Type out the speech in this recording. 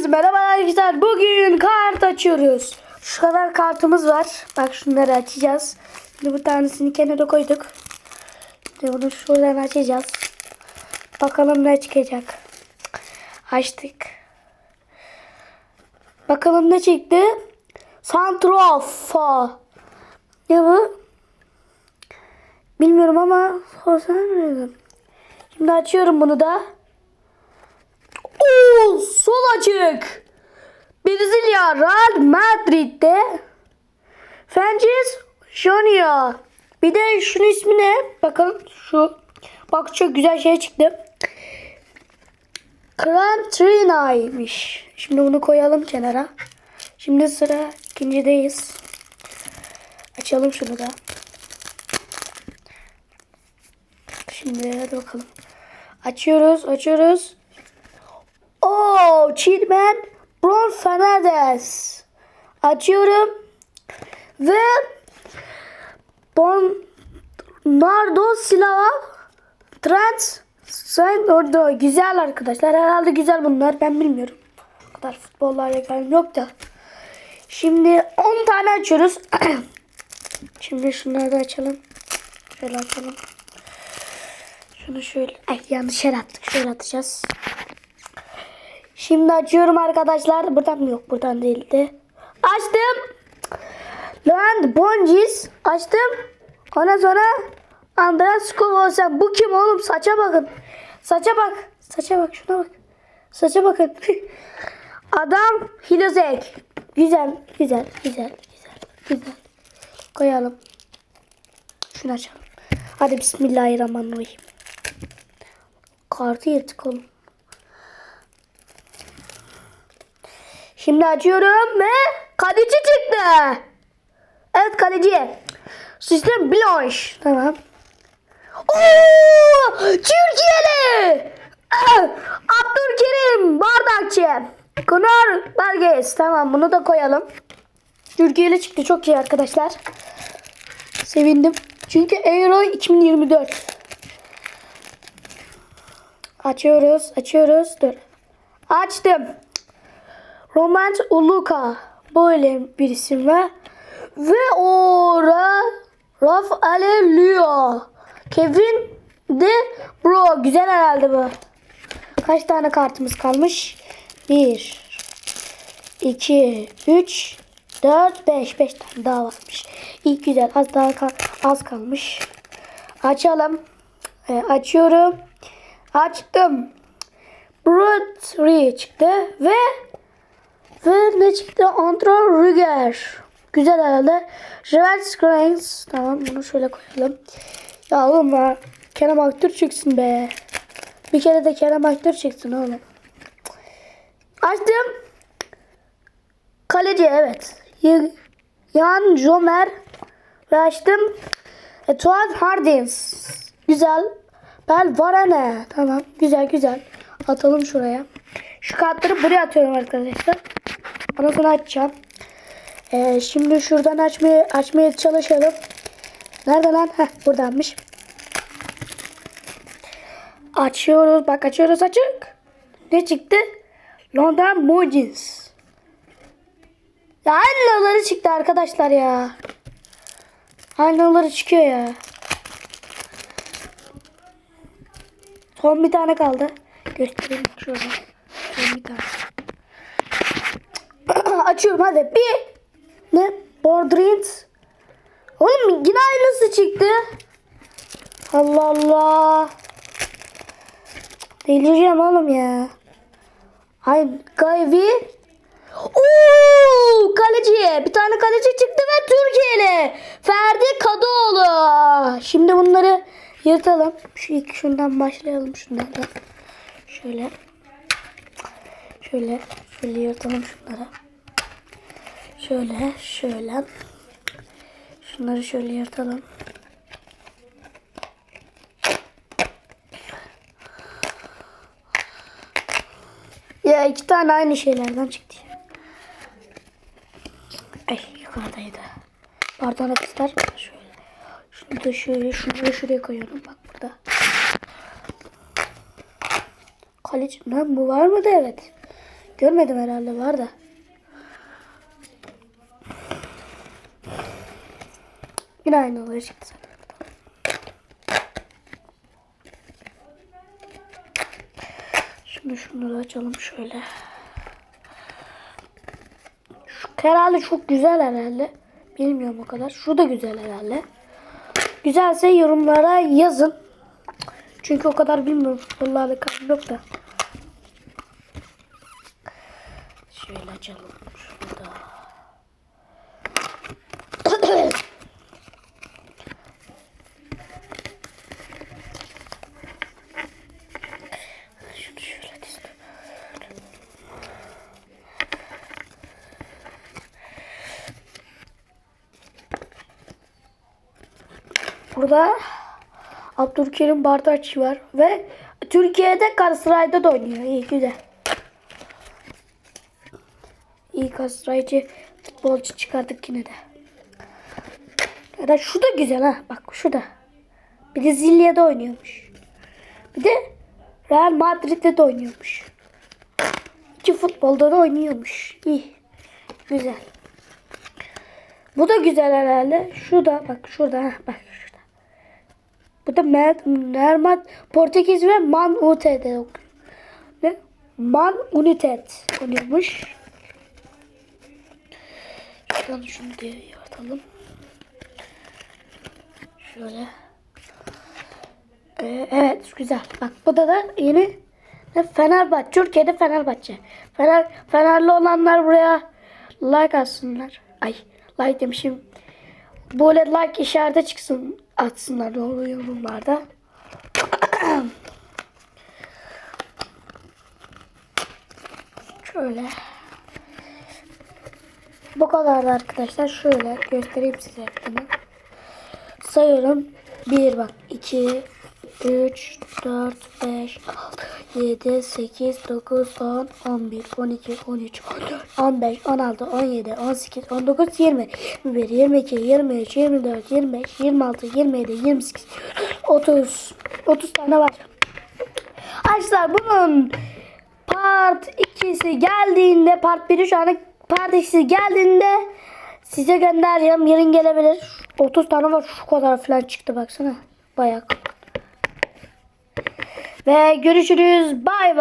Herkese merhaba arkadaşlar. Bugün kart açıyoruz. Şu kadar kartımız var. Bak şunları açacağız. Şimdi bu tanesini kenara koyduk. Şimdi bunu şuradan açacağız. Bakalım ne çıkacak. Açtık. Bakalım ne çıktı. Santrofa. Ne bu? Bilmiyorum ama sorsana? Şimdi açıyorum bunu da. Oo, sol açık. Brezilya Real Madrid'de Francis Junior. Bir de şunun ismi ne? Bakın şu. Bak çok güzel şey çıktı. Crantina'ymış. Şimdi bunu koyalım kenara. Şimdi sıra ikincideyiz. Açalım şunu da. Şimdi hadi bakalım. Açıyoruz, açıyoruz. Oo, Chilmen Bron Fernandez. Açıyorum. Ve Bernardo Silva Trent Saint orada güzel arkadaşlar. Herhalde güzel bunlar. Ben bilmiyorum. O kadar futbolla alakam yok da. Şimdi 10 tane açıyoruz. Şimdi şunları da açalım. Şöyle açalım. Şunu şöyle. Ay yanlış yer attık. Şöyle atacağız. Şimdi açıyorum arkadaşlar. Buradan mı yok? Buradan değildi. Açtım. Land Bonjis. Açtım. Ondan sonra Andras Kovosen. Bu kim oğlum? Saça bakın. Saça bak. Saça bak. Şuna bak. Saça bakın. Adam Hilozek. Güzel. Güzel. Güzel. Güzel. Güzel. Koyalım. Şunu açalım. Hadi Bismillahirrahmanirrahim. Kartı yırtık oğlum. Şimdi açıyorum ve kaleci çıktı. Evet kaleci. Sistem Blanche. Tamam. Oo! Türkiye'li. Ah! Abdülkerim Bardakçı. Kunor Belges. Tamam bunu da koyalım. Türkiye'li çıktı. Çok iyi arkadaşlar. Sevindim. Çünkü Euro 2024. Açıyoruz. Açıyoruz. Dur. Açtım. Roman Uluka. Böyle bir isim var. Ve ora Raf Alelio. Kevin de Bro. Güzel herhalde bu. Kaç tane kartımız kalmış? 1 2 3 4 5 5 tane daha varmış. İyi güzel. Az daha kal az kalmış. Açalım. Ee, açıyorum. Açtım. Brutri çıktı ve ve ne çıktı? Andro Rüger. Güzel herhalde. Javel Grains. Tamam bunu şöyle koyalım. Ya oğlum ya. Kerem Aktür çıksın be. Bir kere de Kerem Aktür çıksın oğlum. Açtım. Kaleci evet. Yan Jomer. Ve açtım. Etuad Hardins. Güzel. Bel Varane. Tamam. Güzel güzel. Atalım şuraya. Şu kartları buraya atıyorum arkadaşlar. Ondan sonra açacağım. Ee, şimdi şuradan açmaya, açmaya çalışalım. Nerede lan? Heh, buradanmış. Açıyoruz. Bak açıyoruz açık. Ne çıktı? London Mojins. Ya aynaları çıktı arkadaşlar ya. Aynaları çıkıyor ya. Son bir tane kaldı. Göstereyim şurada. Son bir tane. Açıyorum hadi. Bir. Ne? Bordrint. Oğlum yine aynısı çıktı. Allah Allah. Delireceğim oğlum ya. Ay Gayvi. Oo, kaleci. Bir tane kaleci çıktı ve Türkiye'li. Ferdi Kadıoğlu. Şimdi bunları yırtalım. Şu ilk şundan başlayalım şunlardan. Şöyle. Şöyle. Şöyle yırtalım şunları. Şöyle. Şöyle. Şunları şöyle yırtalım. Ya iki tane aynı şeylerden çıktı. Ay yukarıdaydı. Pardon arkadaşlar. Şöyle. Şunu da şöyle, şunu da şuraya koyuyorum. Bak burada. Kaleci. Lan bu var mıydı? Evet. Görmedim herhalde var da. Yine aynı çıktı zaten. Şimdi şunları açalım şöyle. Şu herhalde çok güzel herhalde. Bilmiyorum o kadar. Şu da güzel herhalde. Güzelse yorumlara yazın. Çünkü o kadar bilmiyorum. Futbolla alakam yok da. Şöyle açalım. Şurada. Şunu şöyle dizdim. Burada Abdülkerim Bardaç var ve Türkiye'de Galatasaray'da da oynuyor. İyi güzel. İyi Galatasaraycı futbolcu çıkardık yine de. Ya da şu da güzel ha. Bak şu da. Bir de Zilya'da oynuyormuş. Bir de Real Madrid'de de oynuyormuş. İki futbolda da oynuyormuş. İyi. Güzel. Bu da güzel herhalde. Şu da bak şurada bak şurada. Bu da Mer- Nermat Portekiz ve Man United okuyor. Ne? Man United oynuyormuş. Şuradan şunu diye yaratalım. Şöyle. Ee, evet güzel. Bak bu da da yeni ne? Fenerbahçe. Türkiye'de Fenerbahçe. Fener, Fenerli olanlar buraya like atsınlar. Ay like demişim. Böyle like işareti çıksın atsınlar doğru yorumlarda. Şöyle. Bu kadar arkadaşlar. Şöyle göstereyim size bunu. Sayıyorum. 1 bak 2 3 4 5 6 7 8 9 10 11 12 13 14 15 16 17 18 19 20 21 22 23 24 25 26 27 28 30 30 tane var. Arkadaşlar bunun part 2'si geldiğinde part 1'i şu an part 2'si geldiğinde size göndereceğim. Yarın gelebilir. 30 tane var. Şu kadar falan çıktı baksana. Bayağı. Ve görüşürüz. Bay bay.